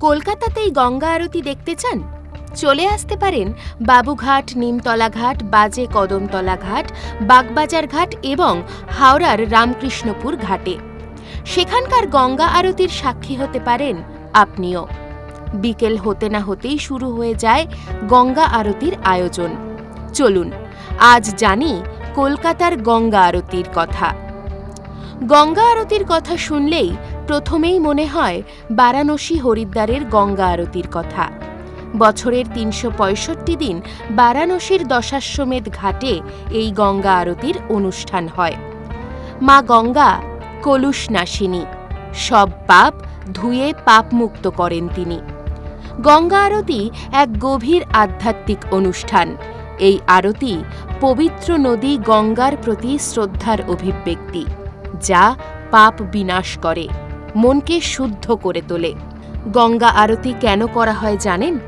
কলকাতাতেই গঙ্গা আরতি দেখতে চান? চলে আসতে পারেন বাবুঘাট নিমতলা ঘাট বাজে কদমতলা ঘাট বাগবাজার ঘাট এবং হাওড়ার রামকৃষ্ণপুর ঘাটে। সেখানকার গঙ্গা আরতির সাক্ষী হতে পারেন আপনিও। বিকেল হতে না হতেই শুরু হয়ে যায় গঙ্গা আরতির আয়োজন। চলুন, আজ জানি কলকাতার গঙ্গা আরতির কথা। গঙ্গা আরতির কথা শুনলেই প্রথমেই মনে হয় বারাণসী হরিদ্বারের গঙ্গা আরতির কথা। বছরের তিনশো পঁয়ষট্টি দিন বারাণসীর দশাশ্বমেধ ঘাটে এই গঙ্গা আরতির অনুষ্ঠান হয়। মা গঙ্গা কলুষ নাশিনী সব পাপ ধুয়ে পাপমুক্ত করেন তিনি। গঙ্গা আরতি এক গভীর আধ্যাত্মিক অনুষ্ঠান। এই আরতি পবিত্র নদী গঙ্গার প্রতি শ্রদ্ধার অভিব্যক্তি, যা পাপ বিনাশ করে। মনকে শুদ্ধ করে তোলে। গঙ্গা আরতি কেন করা হয় জানেন?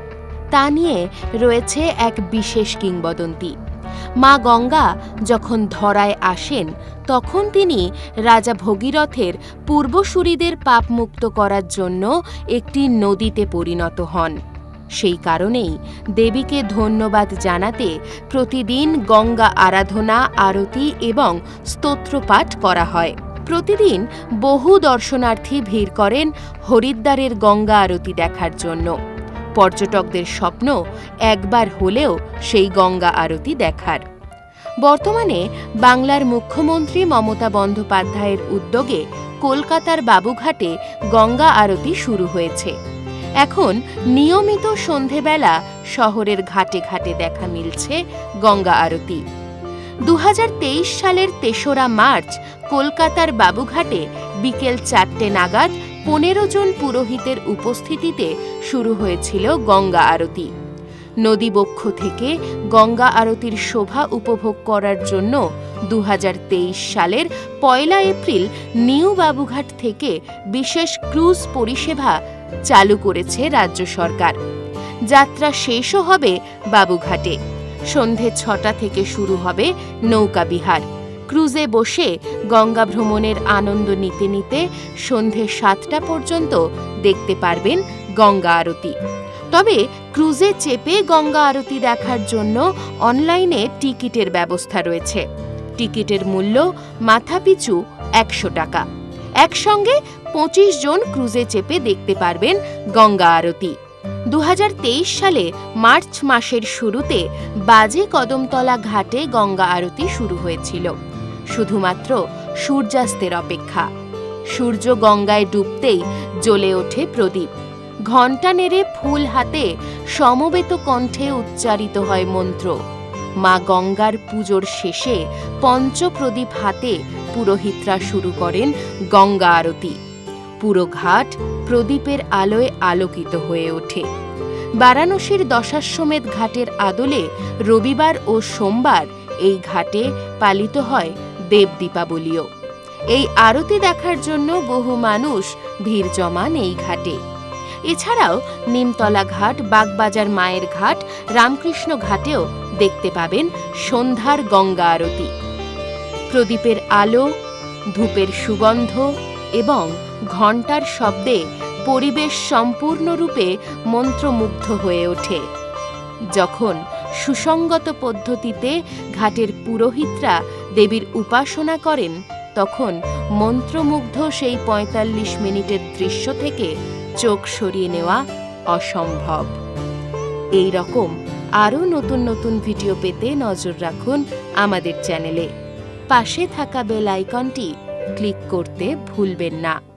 তা নিয়ে রয়েছে এক বিশেষ কিংবদন্তি। মা গঙ্গা যখন ধরায় আসেন, তখন তিনি রাজা ভগীরথের পূর্বসূরিদের পাপমুক্ত করার জন্য একটি নদীতে পরিণত হন। সেই কারণেই দেবীকে ধন্যবাদ জানাতে প্রতিদিন গঙ্গা আরাধনা, আরতি এবং স্তোত্রপাঠ করা হয়। প্রতিদিন বহু দর্শনার্থী ভিড় করেন হরিদ্বারের গঙ্গা আরতি দেখার জন্য। পর্যটকদের স্বপ্ন একবার হলেও সেই গঙ্গা আরতি দেখার। বর্তমানে বাংলার মুখ্যমন্ত্রী মমতা বন্দ্যোপাধ্যায়ের উদ্যোগে কলকাতার বাবুঘাটে গঙ্গা আরতি শুরু হয়েছে। এখন নিয়মিত সন্ধেবেলা শহরের ঘাটে ঘাটে দেখা মিলছে গঙ্গা আরতি। দু হাজার তেইশ সালের তেসরা মার্চ কলকাতার বাবুঘাটে বিকেল চারটে নাগাদ পনেরো জন পুরোহিতের উপস্থিতিতে শুরু হয়েছিল গঙ্গা আরতি। নদীবক্ষ থেকে গঙ্গা আরতির শোভা উপভোগ করার জন্য দু হাজার তেইশ সালের পয়লা এপ্রিল নিউ বাবুঘাট থেকে বিশেষ ক্রুজ পরিষেবা চালু করেছে রাজ্য সরকার। যাত্রা শেষও হবে বাবুঘাটে। সন্ধে ছটা থেকে শুরু হবে নৌকা বিহার। ক্রুজে বসে গঙ্গা ভ্রমণের আনন্দ নিতে নিতে সন্ধে সাতটা পর্যন্ত দেখতে পারবেন গঙ্গা আরতি। তবে ক্রুজে চেপে গঙ্গা আরতি দেখার জন্য অনলাইনে টিকিটের ব্যবস্থা রয়েছে। টিকিটের মূল্য মাথাপিছু একশো টাকা। একসঙ্গে পঁচিশ জন ক্রুজে চেপে দেখতে পারবেন গঙ্গা আরতি। দু হাজার তেইশ সালে মার্চ মাসের শুরুতে বাজে কদমতলা ঘাটে গঙ্গা আরতি শুরু হয়েছিল। শুধুমাত্র সূর্যাস্তের অপেক্ষা। সূর্য গঙ্গায় ডুবতেই জ্বলে ওঠে প্রদীপ। ঘণ্টা নেড়ে ফুল হাতে সমবেত কণ্ঠে উচ্চারিত হয় মন্ত্র। মা গঙ্গার পুজোর শেষে পঞ্চপ্রদীপ হাতে পুরোহিতরা শুরু করেন গঙ্গা আরতি। পুরো ঘাট প্রদীপের আলোয় আলোকিত হয়ে ওঠে। বারাণসীর দশাশ্বমেধ ঘাটের আদলে রবিবার ও সোমবার এই ঘাটে পালিত হয় দেব দীপাবলিও। এই আরতি দেখার জন্য বহু মানুষ ভিড় জমান এই ঘাটে। এছাড়াও নিমতলা ঘাট, বাগবাজার মায়ের ঘাট, রামকৃষ্ণ ঘাটেও দেখতে পাবেন সন্ধ্যার গঙ্গা আরতি। প্রদীপের আলো, ধূপের সুগন্ধ এবং ঘণ্টার শব্দে পরিবেশ সম্পূর্ণরূপে মন্ত্রমুগ্ধ হয়ে ওঠে। যখন সুসঙ্গত পদ্ধতিতে ঘাটের পুরোহিতরা দেবীর উপাসনা করেন, তখন মন্ত্রমুগ্ধ সেই পঁয়তাল্লিশ মিনিটের দৃশ্য থেকে চোখ সরিয়ে নেওয়া অসম্ভব। এই রকম আরও নতুন নতুন ভিডিও পেতে নজর রাখুন আমাদের চ্যানেলে। পাশে থাকা বেল আইকনটি ক্লিক করতে ভুলবেন না।